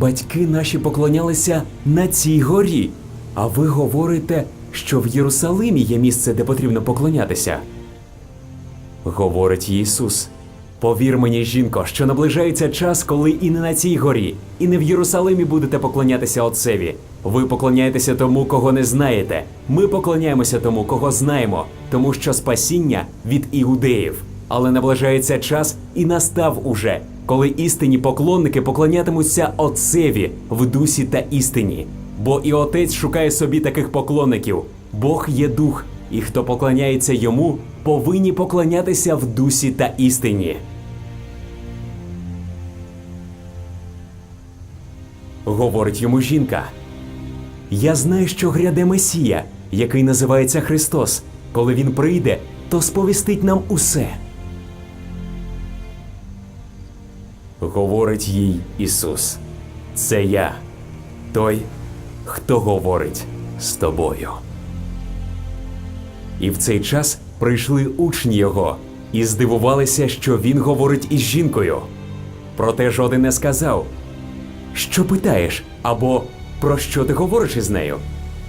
батьки наші поклонялися на цій горі, а ви говорите, що в Єрусалимі є місце, де потрібно поклонятися. Говорить Ісус. Повір мені, жінко, що наближається час, коли і не на цій горі, і не в Єрусалимі будете поклонятися Отцеві. Ви поклоняєтеся тому, кого не знаєте. Ми поклоняємося тому, кого знаємо, тому що спасіння від іудеїв. Але наближається час і настав уже, коли істинні поклонники поклонятимуться Отцеві в дусі та істині. Бо і Отець шукає собі таких поклонників. Бог є дух, і хто поклоняється йому, повинні поклонятися в дусі та істині. Говорить йому жінка. Я знаю, що гряде Месія, який називається Христос. Коли він прийде, то сповістить нам усе. Говорить їй Ісус. Це я, той, хто говорить з тобою. І в цей час прийшли учні його і здивувалися, що він говорить із жінкою. Проте жоден не сказав, що питаєш, або про що ти говориш із нею.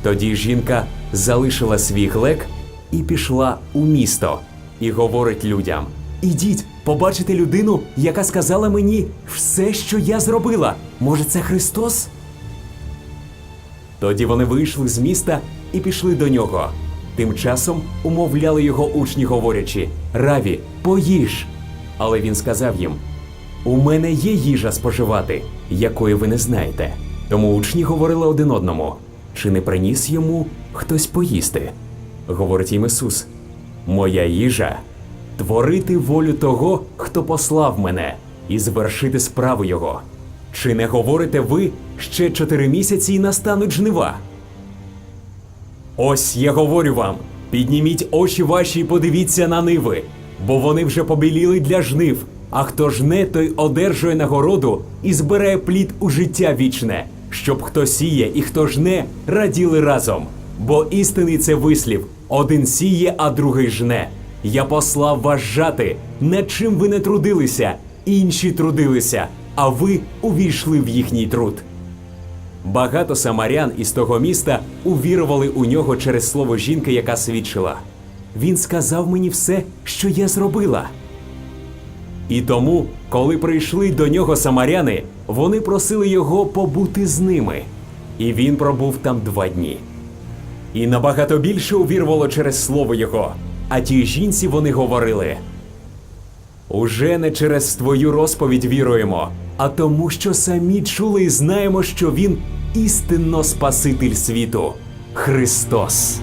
Тоді жінка залишила свій глек і пішла у місто, і говорить людям: Ідіть, побачите людину, яка сказала мені все, що я зробила. Може, це Христос? Тоді вони вийшли з міста і пішли до нього. Тим часом умовляли його учні, говорячи: Раві, поїж. Але він сказав їм: У мене є їжа споживати, якої ви не знаєте. Тому учні говорили один одному: чи не приніс йому хтось поїсти? Говорить їм Ісус: Моя їжа творити волю того, хто послав мене, і звершити справу Його. Чи не говорите ви ще чотири місяці і настануть жнива? Ось я говорю вам: підніміть очі ваші і подивіться на ниви, бо вони вже побіліли для жнив. А хто жне, той одержує нагороду і збирає плід у життя вічне, щоб хто сіє і хто жне, раділи разом. Бо істинний це вислів: один сіє, а другий жне. Я послав вас жати, над чим ви не трудилися, інші трудилися, а ви увійшли в їхній труд. Багато самарян із того міста увірували у нього через слово жінки, яка свідчила. Він сказав мені все, що я зробила. І тому, коли прийшли до нього самаряни, вони просили його побути з ними. І він пробув там два дні. І набагато більше увірвало через слово його. А тій жінці вони говорили: Уже не через твою розповідь віруємо, а тому, що самі чули і знаємо, що він істинно Спаситель світу Христос.